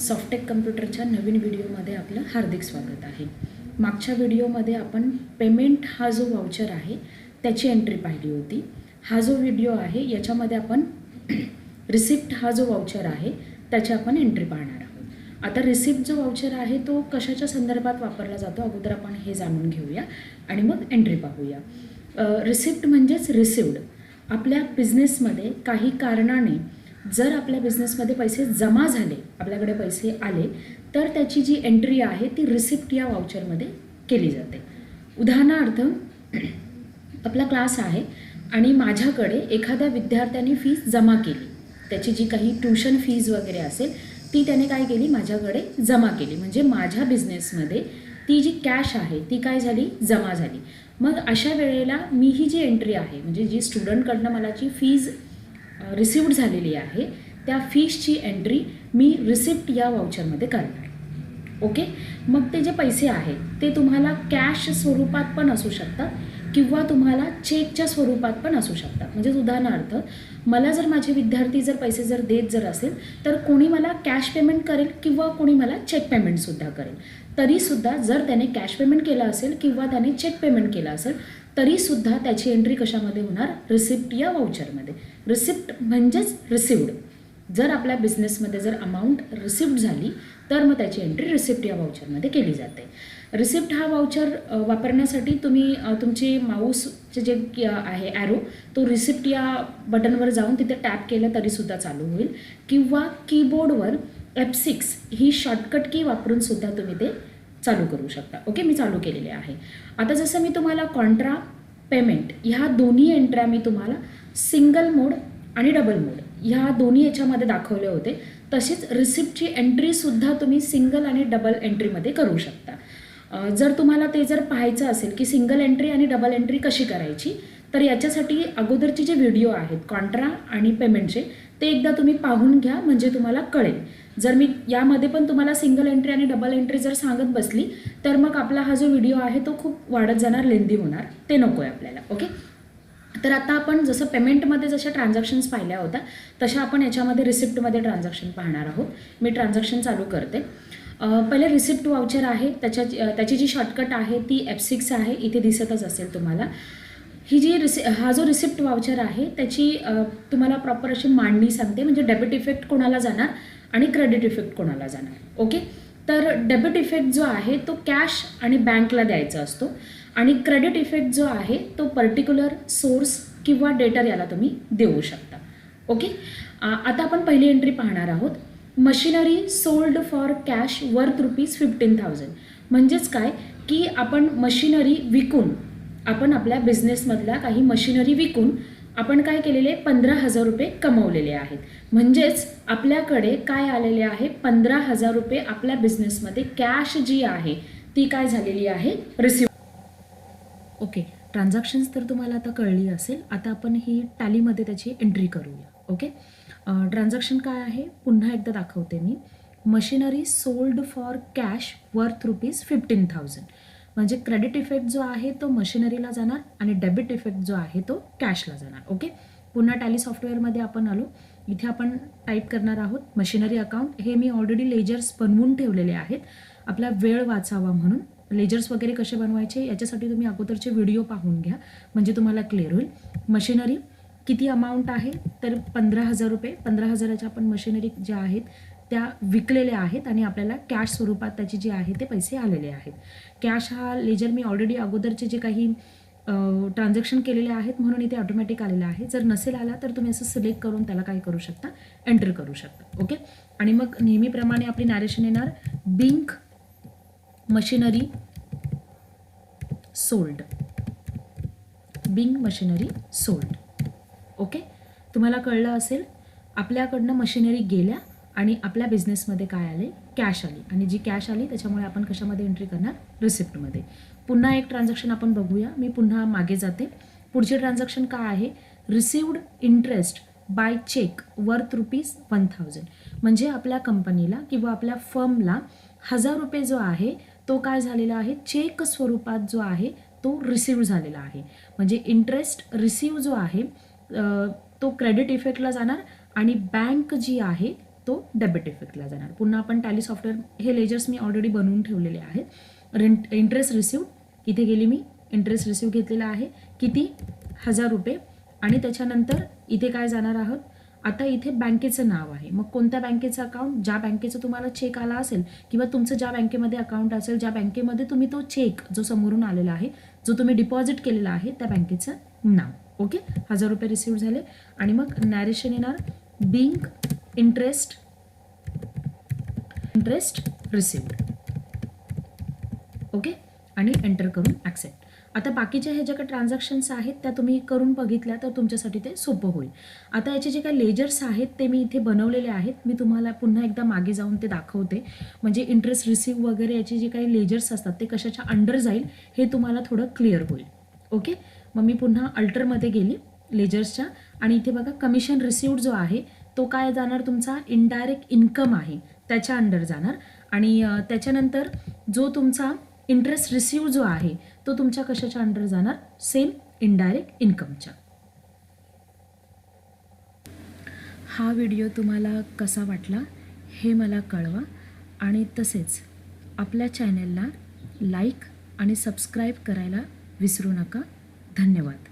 Softech कम्प्युटरच्या नवीन व्हिडिओमध्ये आपलं हार्दिक स्वागत आहे. मागच्या व्हिडिओमध्ये आपण पेमेंट हा जो वाउचर आहे त्याची एंट्री पाहिली होती. हा जो व्हिडिओ आहे याच्यामध्ये आपण रिसिप्ट हा जो वाउचर आहे त्याची आपण एंट्री पाहणार आहोत. आता रिसिप्ट जो वाउचर आहे तो कशाच्या संदर्भात वापरला जातो अगोदर आपण हे जाणून घेऊया आणि मग एंट्री पाहूया. रिसिप्ट म्हणजेच रिसिव्ड. आपल्या बिझनेसमध्ये काही कारणाने जर आपल्या बिझनेसमध्ये पैसे जमा झाले आपल्याकडे पैसे आले तर त्याची जी एंट्री आहे ती रिसिप्ट या वाउचरमध्ये केली जाते. उदाहरणार्थ आपला क्लास आहे आणि माझ्याकडे एखाद्या विद्यार्थ्याने फीज जमा केली. त्याची जी काही ट्युशन फीज वगैरे असेल ती त्याने काय केली? माझ्याकडे जमा केली. म्हणजे माझ्या बिझनेसमध्ये ती जी कॅश आहे ती काय झाली? जमा झाली. मग अशा वेळेला मी ही जी एंट्री आहे म्हणजे जी स्टुडंटकडनं मला जी फीज रिसिव्ड झालेली आहे. त्या फीजची एंट्री मी रिसिप्ट या वाउचरमध्ये करणार ओके मग ते जे पैसे आहेत ते तुम्हाला कॅश स्वरूपात पण असू शकतात किंवा तुम्हाला चेकच्या स्वरूपात पण असू शकतात. म्हणजे उदाहरणार्थ मला जर माझे विद्यार्थी जर पैसे जर देत जर असेल तर कोणी मला कॅश पेमेंट करेल किंवा कोणी मला चेक पेमेंटसुद्धा करेल. तरीसुद्धा जर त्याने कॅश पेमेंट केलं असेल किंवा त्याने चेक पेमेंट केलं असेल तरीसुद्धा त्याची एंट्री कशामध्ये होणार? रिसिप्ट या वाउचरमध्ये रिसिप्ट म्हणजेच रिसिव्ड जर आपल्या बिझनेसमध्ये जर अमाऊंट रिसिप्ट झाली तर मग त्याची एंट्री रिसिप्ट या वाउचरमध्ये केली जाते. रिसिप्ट हा वाउचर वापरण्यासाठी तुम्ही तुमची माऊसचे जे आहे ॲरो तो रिसिप्ट या बटनवर जाऊन तिथे टॅप केलं तरीसुद्धा चालू होईल. किंवा कीबोर्डवर एफ सिक्स ही शॉर्टकट की वापरून सुद्धा तुम्ही ते चालू करू शकता. ओके मी चालू केलेले आहे. आता जसं मी तुम्हाला कॉन्ट्रा पेमेंट ह्या दोन्ही एंट्र्या मी तुम्हाला सिंगल मोड आणि डबल मोड ह्या दोन्ही याच्यामध्ये दाखवले होते. तसेच रिसिप्टची एंट्रीसुद्धा तुम्ही सिंगल आणि डबल एंट्रीमध्ये करू शकता. जर तुम्हाला ते जर पाहायचं असेल की सिंगल एंट्री आणि डबल एंट्री कशी करायची तर याच्यासाठी अगोदरचे जे व्हिडिओ आहेत कॉन्ट्रा आणि पेमेंटचे ते एकदा तुम्ही पाहून घ्या म्हणजे तुम्हाला कळेल. जर मी यामध्ये पण तुम्हाला सिंगल एंट्री आणि डबल एंट्री जर सांगत बसली तर मग आपला हा जो व्हिडिओ आहे तो खूप वाढत जाणार लेंदी होणार. ते नको आहे आपल्याला ओके तर आता आपण जसं पेमेंटमध्ये जशा ट्रान्झॅक्शन्स पाहिल्या होत्या तशा आपण याच्यामध्ये रिसिप्टमध्ये ट्रान्झॅक्शन पाहणार आहोत. मी ट्रान्झॅक्शन चालू करते. पहिले रिसिप्ट वाउचर आहे त्याच्या त्याची जी शॉर्टकट आहे ती एफ सिक्स आहे इथे दिसतच असेल तुम्हाला. ही जी रिसि हा जो रिसिप्ट वाउचर आहे त्याची तुम्हाला प्रॉपर अशी मांडणी सांगते. म्हणजे डेबिट इफेक्ट कोणाला जाणार आणि क्रेडिट इफेक्ट कोणाला जाणार. ओके तर डेबिट इफेक्ट जो आहे तो कॅश आणि बँकला द्यायचा असतो. आणि क्रेडिट इफेक्ट जो आहे तो पर्टिक्युलर सोर्स किंवा डेटर याला तुम्ही देऊ शकता. ओके आता आपण पहिली एंट्री पाहणार आहोत. Machinery sold for cash worth rupees fifteen thousand. म्हणजेच काय? की आपण मशिनरी विकून आपण आपल्या बिझनेसमधल्या काही मशिनरी विकून आपण काय केलेले? पंधरा हजार रुपये कमवलेले आहेत. म्हणजेच आपल्याकडे काय आलेले आहे? पंधरा हजार रुपये आपल्या बिझनेसमध्ये कॅश जी आहे ती काय झालेली आहे? रिसिव्ह ओके ट्रान्झॅक्शन्स तर तुम्हाला आता कळली असेल. आता आपण ही टॅलीमध्ये त्याची एंट्री करूया. ओके ट्रान्झॅक्शन काय आहे? पुन्हा एकदा दाखवते मी. Machinery sold for cash worth rupees fifteen thousand म्हणजे क्रेडिट इफेक्ट जो आहे तो मशिनरीला जाणार आणि डेबिट इफेक्ट जो आहे तो कॅशला जाणार ओके पुन्हा टॅली सॉफ्टवेअरमध्ये आपण आलो. इथे आपण टाईप करणार आहोत मशिनरी अकाउंट हे मी ऑलरेडी लेजर्स बनवून ठेवलेले आहेत. आपला वेळ वाचावा म्हणून. लेजर्स वगैरे कसे बनवायचे याच्यासाठी तुम्ही अगोदरचे व्हिडिओ पाहून घ्या. म्हणजे तुम्हाला क्लिअर होईल. मशिनरी किती अमाऊंट आहे? तर पंधरा हजार रुपये. पंधरा हजाराच्या आपण मशिनरी ज्या आहेत त्या विकलेल्या आहेत आणि आपल्याला कॅश स्वरूपात त्याचे जे आहे ते पैसे आलेले आहेत. कॅश हा लेजर मी ऑलरेडी अगोदरचे जे काही ट्रान्झॅक्शन केलेले आहेत म्हणून इथे ऑटोमॅटिक आलेलं आहे. जर नसेल आला तर तुम्ही असं सिलेक्ट करून त्याला काय करू शकता? एंटर करू शकता. ओके आणि मग नेहमीप्रमाणे आपली नॅरेशन येणार. Being machinery sold being machinery sold okay तुम्हाला कळलं असेल? आपल्याकडनं मशिनरी गेल्या. आणि आपल्या बिझनेसमध्ये काय आले कॅश आली. आणि जी कॅश आली त्याच्यामुळे आपण कशामध्ये एंट्री करणार? रिसिप्टमध्ये पुन्हा एक ट्रान्झॅक्शन आपण बघूया. मी पुन्हा मागे जाते. पुढचे ट्रान्झॅक्शन काय आहे? Received interest by cheque worth rupees one thousand म्हणजे आपल्या कंपनीला किंवा आपल्या फर्मला हजार रुपये जो आहे तो काय झालेला आहे? चेक स्वरूपात जो आहे तो रिसिव्ह झालेला आहे. म्हणजे इंटरेस्ट रिसिव्ह जो आहे तो क्रेडिट इफेक्टला जाणार आणि बँक जी आहे तो डेबिट इफेक्टला जाणार. पुन्हा आपण टॅली सॉफ्टवेअर हे लेजर्स मी ऑलरेडी बनवून ठेवलेले आहेत. रेंट इंटरेस्ट रिसिव्ह इथे गेली मी इंटरेस्ट रिसिव्ह घेतलेला आहे. किती? हजार रुपये. आणि त्याच्यानंतर इथे काय जाणार आहोत? आता इथे बँकेचं नाव आहे. मग कोणत्या बँकेचं अकाउंट ज्या बँकेचं तुम्हाला चेक आला असेल किंवा तुमचं ज्या बँकेमध्ये अकाउंट असेल ज्या बँकेमध्ये तुम्ही तो चेक जो समोरून आलेला आहे जो तुम्ही डिपॉझिट केलेला आहे त्या बँकेचं नाव. ओके हजार रुपये रिसिव्ह झाले. आणि मग नॅरेशन येणार. Being interest interest received okay आणि एंटर करून ॲक्सेप्ट आता बाकीच्या ह्या ज्या काही ट्रान्झॅक्शन्स आहेत त्या तुम्ही करून बघितल्या तर तुमच्यासाठी ते सोपं होईल. आता याचे जे काही लेजर्स आहेत ते मी इथे बनवलेले आहेत. मी तुम्हाला पुन्हा एकदा मागे जाऊन ते दाखवते. म्हणजे इंटरेस्ट रिसिव्ह वगैरे याचे जे काही लेजर्स असतात ते कशाच्या अंडर जाईल हे तुम्हाला थोडं क्लिअर होईल. ओके मग मी पुन्हा अल्टरमध्ये गेली लेजर्सच्या आणि इथे बघा कमिशन रिसिव्ड जो आहे तो काय जाणार? तुमचा इनडायरेक्ट इन्कम आहे. त्याच्या अंडर जाणार. आणि त्याच्यानंतर जो तुमचा इंटरेस्ट रिसिव्ह जो आहे तो तुमच्या कशाच्या अंडर जाणार? सेम इनडायरेक्ट इन्कमच्या हा व्हिडिओ तुम्हाला कसा वाटला हे मला कळवा. आणि तसेच आपल्या चॅनलला लाईक आणि सबस्क्राईब करायला विसरू नका. धन्यवाद.